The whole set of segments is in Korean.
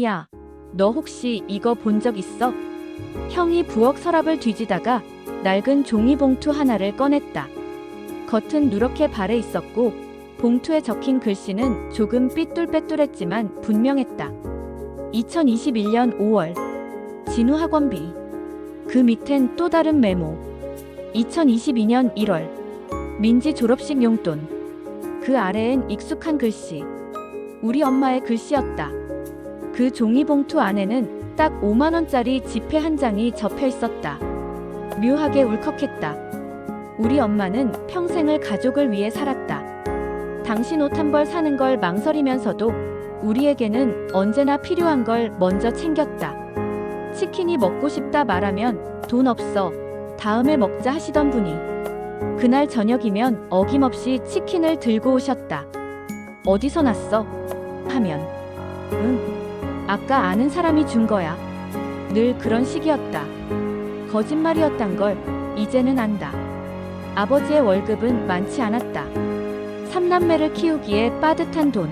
야, 너 혹시 이거 본 적 있어? 형이 부엌 서랍을 뒤지다가 낡은 종이 봉투 하나를 꺼냈다. 겉은 누렇게 발해 있었고 봉투에 적힌 글씨는 조금 삐뚤빼뚤했지만 분명했다. 2021년 5월 진우 학원비 그 밑엔 또 다른 메모 2022년 1월 민지 졸업식 용돈 그 아래엔 익숙한 글씨 우리 엄마의 글씨였다. 그 종이봉투 안에는 딱 5만원짜리 지폐 한 장이 접혀 있었다. 묘하게 울컥했다. 우리 엄마는 평생을 가족을 위해 살았다. 당신 옷 한 벌 사는 걸 망설이면서도 우리에게는 언제나 필요한 걸 먼저 챙겼다. 치킨이 먹고 싶다 말하면 돈 없어. 다음에 먹자 하시던 분이 그날 저녁이면 어김없이 치킨을 들고 오셨다. 어디서 났어? 하면 응. 아까 아는 사람이 준 거야. 늘 그런 식이었다. 거짓말이었단 걸 이제는 안다. 아버지의 월급은 많지 않았다. 삼남매를 키우기에 빠듯한 돈.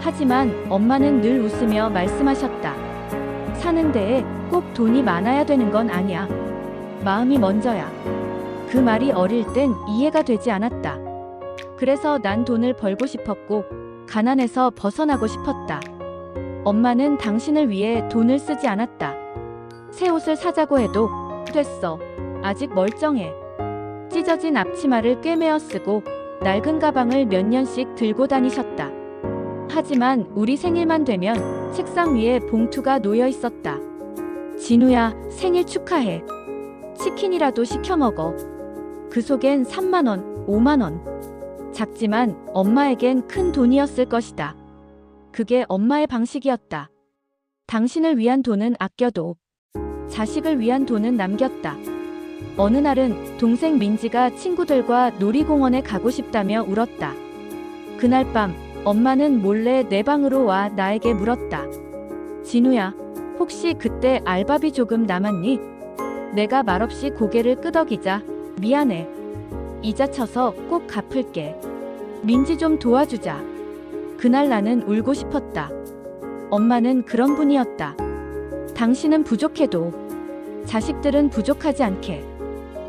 하지만 엄마는 늘 웃으며 말씀하셨다. 사는 데에 꼭 돈이 많아야 되는 건 아니야. 마음이 먼저야. 그 말이 어릴 땐 이해가 되지 않았다. 그래서 난 돈을 벌고 싶었고, 가난에서 벗어나고 싶었다. 엄마는 당신을 위해 돈을 쓰지 않았다. 새 옷을 사자고 해도 됐어. 아직 멀쩡해. 찢어진 앞치마를 꿰매어 쓰고 낡은 가방을 몇 년씩 들고 다니셨다. 하지만 우리 생일만 되면 책상 위에 봉투가 놓여 있었다. 진우야, 생일 축하해. 치킨이라도 시켜 먹어. 그 속엔 3만원, 5만원. 작지만 엄마에겐 큰 돈이었을 것이다. 그게 엄마의 방식이었다. 당신을 위한 돈은 아껴도 자식을 위한 돈은 남겼다. 어느 날은 동생 민지가 친구들과 놀이공원에 가고 싶다며 울었다. 그날 밤 엄마는 몰래 내 방으로 와 나에게 물었다. 진우야, 혹시 그때 알바비 조금 남았니? 내가 말없이 고개를 끄덕이자 미안해. 이자 쳐서 꼭 갚을게. 민지 좀 도와주자. 그날 나는 울고 싶었다. 엄마는 그런 분이었다. 당신은 부족해도 자식들은 부족하지 않게.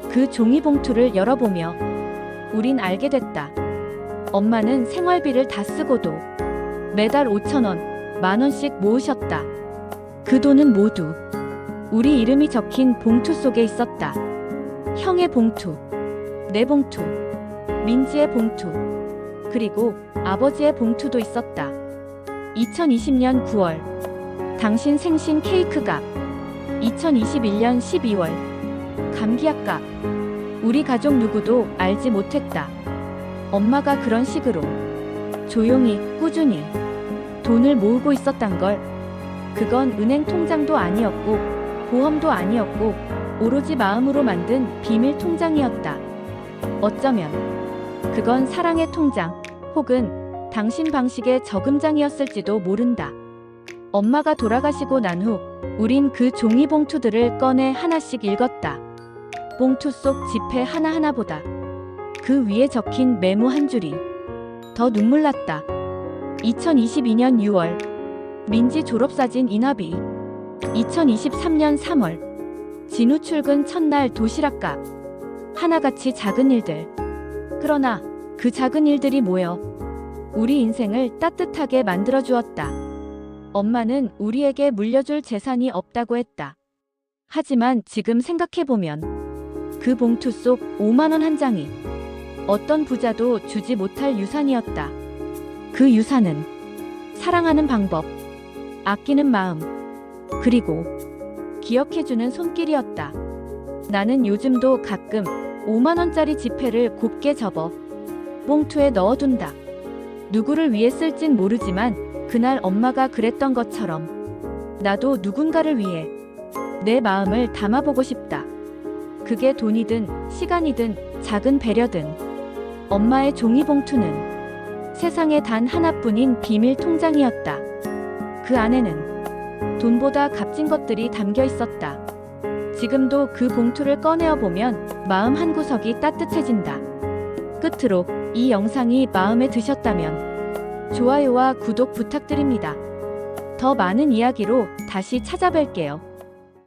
그 종이 봉투를 열어보며 우린 알게 됐다. 엄마는 생활비를 다 쓰고도 매달 5천원, 만원씩 모으셨다. 그 돈은 모두 우리 이름이 적힌 봉투 속에 있었다. 형의 봉투, 내 봉투, 민지의 봉투, 그리고 아버지의 봉투도 있었다. 2020년 9월, 당신 생신 케이크 값. 2021년 12월, 감기약 값. 우리 가족 누구도 알지 못했다. 엄마가 그런 식으로 조용히, 꾸준히 돈을 모으고 있었단 걸. 그건 은행 통장도 아니었고, 보험도 아니었고, 오로지 마음으로 만든 비밀 통장이었다. 어쩌면 그건 사랑의 통장 혹은 당신 방식의 저금장이었을지도 모른다. 엄마가 돌아가시고 난 후 우린 그 종이 봉투들을 꺼내 하나씩 읽었다. 봉투 속 지폐 하나하나보다 그 위에 적힌 메모 한 줄이 더 눈물 났다. 2022년 6월 민지 졸업사진 인화비 2023년 3월 진우 출근 첫날 도시락값 하나같이 작은 일들 그러나 그 작은 일들이 모여 우리 인생을 따뜻하게 만들어 주었다. 엄마는 우리에게 물려줄 재산이 없다고 했다. 하지만 지금 생각해보면 그 봉투 속 5만원 한 장이 어떤 부자도 주지 못할 유산이었다. 그 유산은 사랑하는 방법, 아끼는 마음, 그리고 기억해주는 손길이었다. 나는 요즘도 가끔 5만원짜리 지폐를 곱게 접어 봉투에 넣어둔다. 누구를 위해 쓸진 모르지만 그날 엄마가 그랬던 것처럼 나도 누군가를 위해 내 마음을 담아보고 싶다. 그게 돈이든 시간이든 작은 배려든 엄마의 종이봉투는 세상에 단 하나뿐인 비밀 통장이었다. 그 안에는 돈보다 값진 것들이 담겨 있었다. 지금도 그 봉투를 꺼내어 보면 마음 한구석이 따뜻해진다. 끝으로 이 영상이 마음에 드셨다면 좋아요와 구독 부탁드립니다. 더 많은 이야기로 다시 찾아뵐게요.